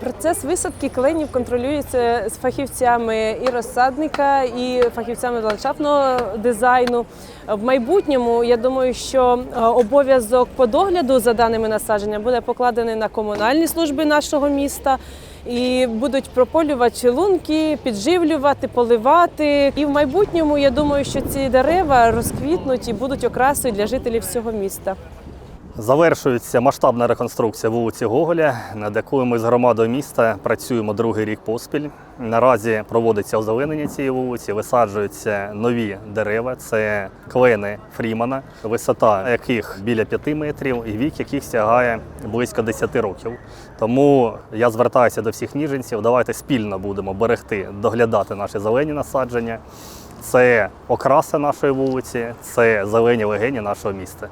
Процес висадки кленів контролюється з фахівцями і розсадника, і фахівцями ландшафтного дизайну. В майбутньому я думаю, що е, обов'язок по догляду за даними насадження буде покладений на комунальні служби нашого міста і будуть прополювати лунки, підживлювати, поливати. І в майбутньому я думаю, що ці дерева розквітнуть і будуть окрасою для жителів всього міста. Завершується масштабна реконструкція вулиці Гоголя, над якою ми з громадою міста працюємо другий рік поспіль. Наразі проводиться озеленення цієї вулиці, висаджуються нові дерева. Це клени Фрімана, висота яких біля 5 метрів, і вік яких сягає близько 10 років. Тому я звертаюся до всіх ніженців. Давайте спільно будемо берегти, доглядати наші зелені насадження. Це окраса нашої вулиці, це зелені легені нашого міста.